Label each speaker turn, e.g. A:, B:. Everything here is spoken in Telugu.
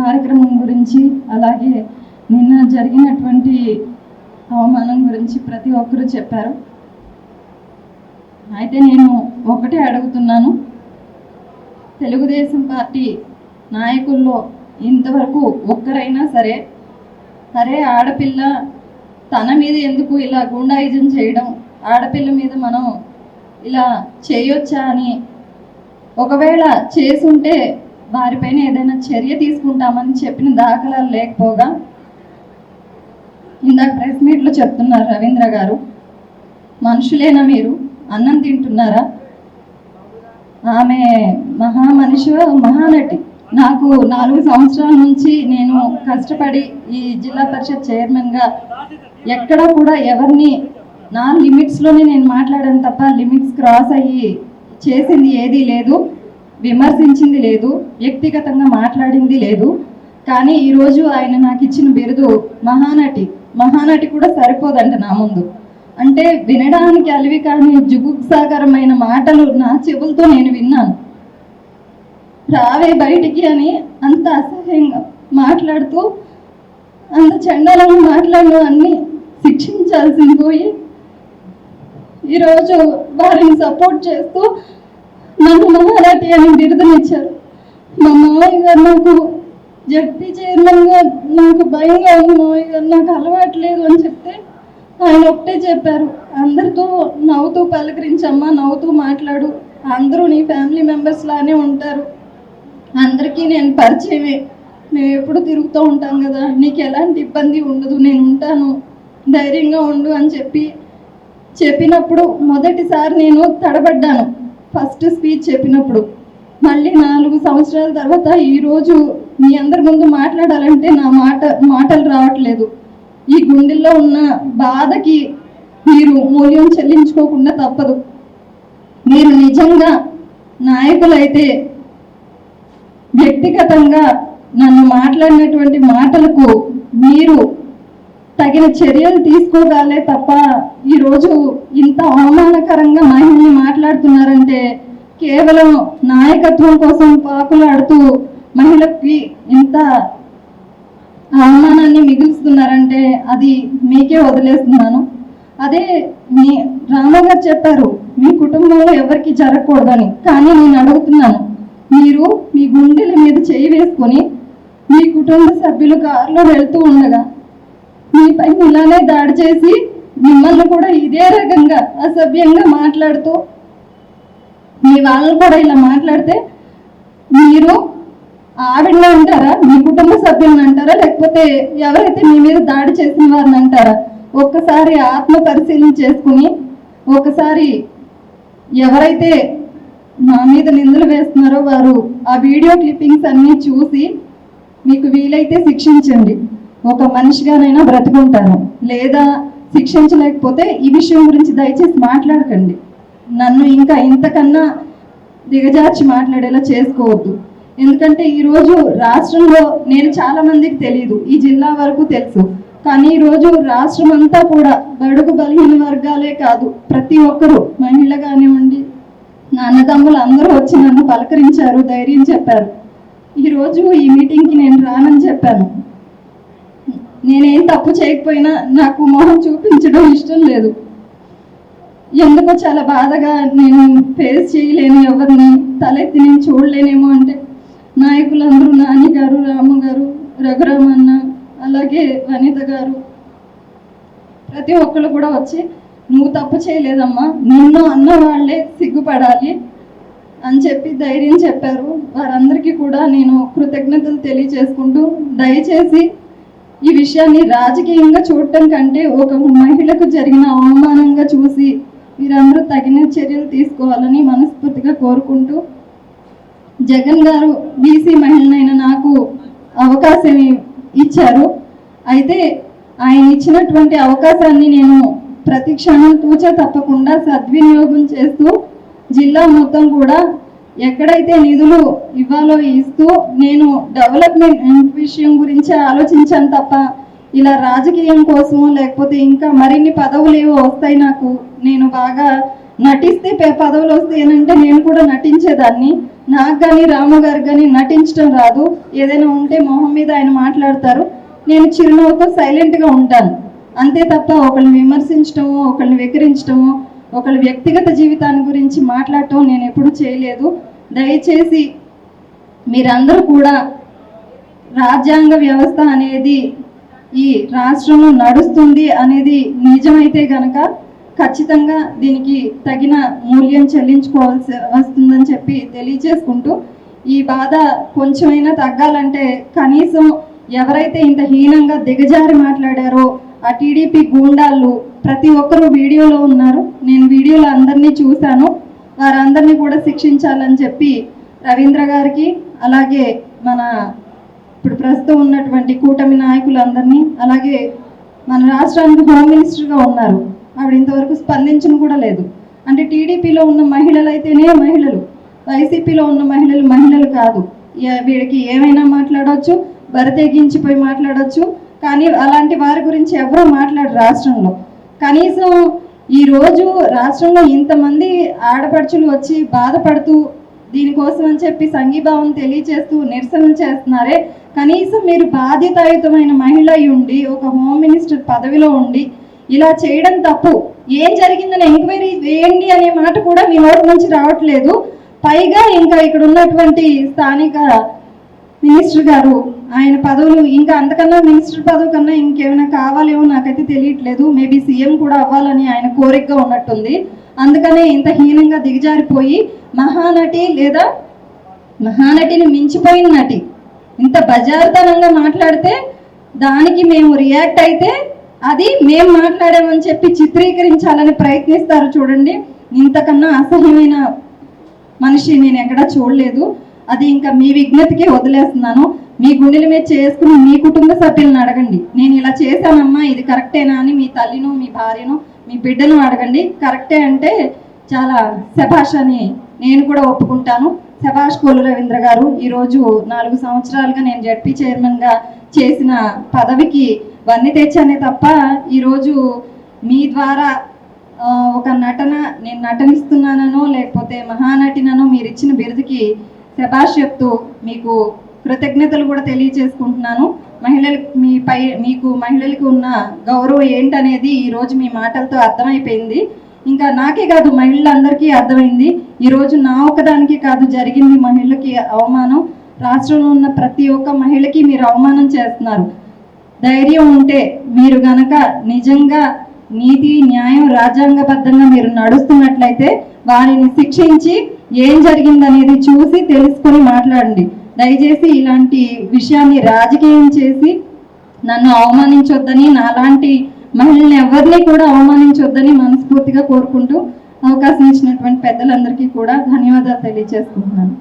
A: కార్యక్రమం గురించి అలాగే నిన్న జరిగినటువంటి అవమానం గురించి ప్రతి ఒక్కరూ చెప్పారు. అయితే నేను ఒకటే అడుగుతున్నాను. తెలుగుదేశం పార్టీ నాయకుల్లో ఇంతవరకు ఒక్కరైనా సరే సరే ఆడపిల్ల తన మీద ఎందుకు ఇలా గుండాయిజం చేయడం ఆడపిల్ల మీద మనం ఇలా చేయొచ్చా అని ఒకవేళ చేసుంటే వారిపైన ఏదైనా చర్య తీసుకుంటామని చెప్పిన దాఖలాలు లేకపోగా ఇందాక ప్రెస్ మీట్లో చెప్తున్నారు రవీంద్ర గారు. మనుషులేనా మీరు? అన్నం తింటున్నారా? ఆమె మహా మనిషి మహానటి. నాకు నాలుగు సంవత్సరాల నుంచి నేను కష్టపడి ఈ జిల్లా పరిషత్ చైర్మన్గా ఎక్కడ కూడా ఎవరిని నా లిమిట్స్లోనే నేను మాట్లాడాను తప్ప లిమిట్స్ క్రాస్ అయ్యి చేసింది ఏదీ లేదు. విమర్శించింది లేదు వ్యక్తిగతంగా మాట్లాడింది లేదు. కానీ ఈరోజు ఆయన నాకు ఇచ్చిన బిరుదు మహానటి. మహానటి కూడా సరిపోదంట నా ముందు. అంటే వినడానికి అలివి కానీ జుగుప్సాకరమైన మాటలు నా చెవులతో నేను విన్నాను. రావే బయటికి అని అంత అసహ్యంగా మాట్లాడుతూ అంత చండాలంగా మాట్లాడు అన్ని శిక్షించాల్సింది పోయి ఈరోజు వారిని సపోర్ట్ చేస్తూ నన్ను అని బిరుదునిచ్చారు మా మామయ్య గారు నాకు జడ్పీ చైర్మన్గా నాకు భయంగా ఉంది. మామయ్య గారు నాకు అలవాటు లేదు అని చెప్తే ఆయన ఒకటే చెప్పారు. అందరితో నవ్వుతూ పలకరించమ్మా నవ్వుతూ మాట్లాడు. అందరూ నీ ఫ్యామిలీ మెంబర్స్ లానే ఉంటారు. అందరికీ నేను పరిచయమే. మేము ఎప్పుడు తిరుగుతూ ఉంటాం కదా. నీకు ఎలాంటి ఇబ్బంది ఉండదు. నేను ఉంటాను. ధైర్యంగా ఉండు అని చెప్పి చెప్పినప్పుడు మొదటిసారి నేను తడబడ్డాను. ఫస్ట్ స్పీచ్ చెప్పినప్పుడు. మళ్ళీ నాలుగు సంవత్సరాల తర్వాత ఈరోజు మీ అందరి ముందు మాట్లాడాలంటే నా మాట మాటలు రావట్లేదు. ఈ గుండెల్లో ఉన్న బాధకి మీరు మూల్యం చెల్లించుకోకుండా తప్పదు. మీరు నిజంగా నాయకులైతే వ్యక్తిగతంగా నన్ను మాట్లాడినటువంటి మాటలకు మీరు తగిన చర్యలు తీసుకోగాలే తప్ప ఈరోజు ఇంత అవమానకరంగా మహిళని మాట్లాడుతున్నారంటే కేవలం నాయకత్వం కోసం పాకులాడుతూ మహిళకి ఇంత అవమానాన్ని మిగులుస్తున్నారంటే అది మీకే వదిలేస్తున్నాను. అదే మీ రామగారు చెప్పారు మీ కుటుంబంలో ఎవరికి జరగకూడదని. కానీ నేను అడుగుతున్నాను మీరు మీ గుండెల మీద చేయి వేసుకొని మీ కుటుంబ సభ్యులు కారులో వెళ్తూ ఉండగా మీ పైన ఇలానే దాడి చేసి మిమ్మల్ని కూడా ఇదే రకంగా అసభ్యంగా మాట్లాడుతూ మీ వాళ్ళని కూడా ఇలా మాట్లాడితే మీరు ఆవిడలో అంటారా? మీ కుటుంబ సభ్యులను అంటారా? లేకపోతే ఎవరైతే మీ మీద దాడి చేసిన వారిని అంటారా? ఒక్కసారి ఆత్మ పరిశీలన చేసుకుని ఒకసారి ఎవరైతే మా మీద నిందలు వేస్తున్నారో వారు ఆ వీడియో క్లిప్పింగ్స్ అన్నీ చూసి మీకు వీలైతే శిక్షించండి. ఒక మనిషిగానైనా బ్రతుకుంటాను. లేదా శిక్షించలేకపోతే ఈ విషయం గురించి దయచేసి మాట్లాడకండి. నన్ను ఇంకా ఇంతకన్నా దిగజార్చి మాట్లాడేలా చేసుకోవద్దు. ఎందుకంటే ఈరోజు రాష్ట్రంలో నేను చాలా మందికి తెలియదు ఈ జిల్లా వరకు తెలుసు. కానీ ఈరోజు రాష్ట్రం అంతా కూడా బడుగు బలహీన వర్గాలే కాదు ప్రతి ఒక్కరూ మహిళ కానివ్వండి నా అన్నదమ్ములు అందరూ వచ్చి నన్ను పలకరించారు ధైర్యం చెప్పారు. ఈరోజు ఈ మీటింగ్కి నేను రానని చెప్పాను. నేనేం తప్పు చేయకపోయినా నాకు మొహం చూపించడం ఇష్టం లేదు. ఎందుకో చాలా బాధగా నేను ఫేస్ చేయలేను ఎవరిని తలెత్తి నేను చూడలేనేమో అంటే నాయకులందరూ నాని గారు రాము గారు రఘురామన్న అలాగే వనిత గారు. ప్రతి ఒక్కరు కూడా వచ్చి నువ్వు తప్పు చేయలేదమ్మా నిన్ను అన్న వాళ్ళే సిగ్గుపడాలి అని చెప్పి ధైర్యం చెప్పారు. వారందరికీ కూడా నేను కృతజ్ఞతలు తెలియజేసుకుంటూ దయచేసి ఈ విషయాన్ని రాజకీయంగా చూడటం కంటే ఒక మహిళకు జరిగిన అవమానంగా చూసి మీరందరూ తగిన చర్యలు తీసుకోవాలని మనస్ఫూర్తిగా కోరుకుంటూ జగన్ గారు బీసీ మహిళనైన నాకు అవకాశం ఇచ్చారు. అయితే ఆయన ఇచ్చినటువంటి అవకాశాన్ని నేను ప్రతి క్షణం తూచ తప్పకుండా సద్వినియోగం చేస్తూ జిల్లా మొత్తం కూడా ఎక్కడైతే నిధులు ఇవ్వాలో ఇస్తూ నేను డెవలప్మెంట్ విషయం గురించి ఆలోచించాను తప్ప ఇలా రాజకీయం కోసమో లేకపోతే ఇంకా మరిన్ని పదవులు ఏవో వస్తాయి నాకు నేను బాగా నటిస్తే పదవులు వస్తాయనంటే నేను కూడా నటించేదాన్ని. నాకు కానీ రాము గారు కానీ నటించడం రాదు. ఏదైనా ఉంటే మొహం మీద ఆయన మాట్లాడతారు. నేను చిరునవ్వుతో సైలెంట్గా ఉంటాను. అంతే తప్ప ఒకళ్ళని విమర్శించడము ఒకళ్ళని వెక్కిరించడము ఒకళ్ళ వ్యక్తిగత జీవితాన్ని గురించి మాట్లాడటం నేను ఎప్పుడూ చేయలేదు. దయచేసి మీరందరూ కూడా రాజ్యాంగ వ్యవస్థ అనేది ఈ రాష్ట్రంలో నడుస్తుంది అనేది నిజమైతే గనక ఖచ్చితంగా దీనికి తగిన మూల్యం చెల్లించుకోవాల్సి వస్తుందని చెప్పి తెలియచేసుకుంటూ ఈ బాధ కొంచెమైనా తగ్గాలంటే కనీసం ఎవరైతే ఇంత హీనంగా దిగజారి మాట్లాడారో ఆ టీడీపీ గూండాళ్ళు ప్రతి ఒక్కరూ వీడియోలో ఉన్నారు. నేను వీడియోలో అందరినీ చూశాను. వారందరినీ కూడా శిక్షించాలని చెప్పి రవీంద్ర గారికి అలాగే మన ఇప్పుడు ప్రస్తుతం ఉన్నటువంటి కూటమి నాయకులందరినీ అలాగే మన రాష్ట్రానికి హోమ్ మినిస్టర్గా ఉన్నారు. ఆవిడ ఇంతవరకు స్పందించను కూడా లేదు. అంటే టీడీపీలో ఉన్న మహిళలు అయితేనే మహిళలు. వైసీపీలో ఉన్న మహిళలు మహిళలు కాదు. వీడికి ఏమైనా మాట్లాడవచ్చు బరితెగించిపోయి మాట్లాడవచ్చు కానీ అలాంటి వారి గురించి ఎవరూ మాట్లాడరు రాష్ట్రంలో. కనీసం ఈరోజు రాష్ట్రంలో ఇంతమంది ఆడపడుచులు వచ్చి బాధపడుతూ దీనికోసం అని చెప్పి సంఘీభావం తెలియచేస్తూ నిరసన చేస్తున్నారే కనీసం మీరు బాధ్యతాయుతమైన మహిళ ఉండి ఒక హోమ్ మినిస్టర్ పదవిలో ఉండి ఇలా చేయడం తప్పు. ఏం జరిగిందని ఎంక్వైరీ వేయండి అనే మాట కూడా మీ నోటి నుంచి రావట్లేదు. పైగా ఇంకా ఇక్కడ ఉన్నటువంటి స్థానిక మినిస్టర్ గారు ఆయన పదవులు ఇంకా అంతకన్నా మినిస్టర్ పదవి కన్నా ఇంకేమైనా కావాలేమో నాకైతే తెలియట్లేదు. మేబీ సీఎం కూడా అవ్వాలని ఆయన కోరికగా ఉన్నట్టుంది. అందుకనే ఇంత హీనంగా దిగజారిపోయి మహానటి లేదా మహానటిని మించిపోయిన నటి ఇంత బజార్తనంగా మాట్లాడితే దానికి మేము రియాక్ట్ అయితే అది మేము మాట్లాడామని చెప్పి చిత్రీకరించాలని ప్రయత్నిస్తారు చూడండి. ఇంతకన్నా అసహ్యమైన మనిషి నేను ఎక్కడా చూడలేదు. అది ఇంకా మీ విజ్ఞతకి వదిలేస్తున్నాను. మీ గుండెల మీద చేసుకుని మీ కుటుంబ సభ్యులను అడగండి. నేను ఇలా చేశానమ్మా ఇది కరెక్టేనా అని మీ తల్లిను మీ భార్యను మీ బిడ్డను అడగండి. కరెక్టే అంటే చాలా శభాష్ అని నేను కూడా ఒప్పుకుంటాను. శభాష్ కోలు రవీంద్ర గారు ఈరోజు నాలుగు సంవత్సరాలుగా నేను జడ్పీ చైర్మన్గా చేసిన పదవికి వన్నీ తెచ్చానే తప్ప ఈరోజు మీ ద్వారా ఒక నటన నేను నటనిస్తున్నానో లేకపోతే మహానటిననో మీరు ఇచ్చిన బిరుదుకి శభాష్ చెప్తూ మీకు కృతజ్ఞతలు కూడా తెలియచేసుకుంటున్నాను. మహిళలకు మీ పై మీకు మహిళలకు ఉన్న గౌరవం ఏంటనేది ఈరోజు మీ మాటలతో అర్థమైపోయింది. ఇంకా నాకే కాదు మహిళలందరికీ అర్థమైంది. ఈరోజు నా ఒక్కదానికి కాదు జరిగింది మహిళలకి అవమానం. రాష్ట్రంలో ఉన్న ప్రతి ఒక్క మహిళకి మీరు అవమానం చేస్తున్నారు. ధైర్యం ఉంటే మీరు గనక నిజంగా నీతి న్యాయం రాజ్యాంగబద్ధంగా మీరు నడుస్తున్నట్లయితే వారిని శిక్షించి ఏం జరిగిందనేది చూసి తెలుసుకొని మాట్లాడండి. దయచేసి ఇలాంటి విషయాన్ని రాజకీయం చేసి నన్ను అవమానించొద్దని నాలాంటి మహిళల్ని ఎవరిని కూడా అవమానించొద్దని మనస్ఫూర్తిగా కోరుకుంటూ అవకాశం ఇచ్చినటువంటి పెద్దలందరికీ కూడా ధన్యవాదాలు తెలియజేసుకుంటున్నాను.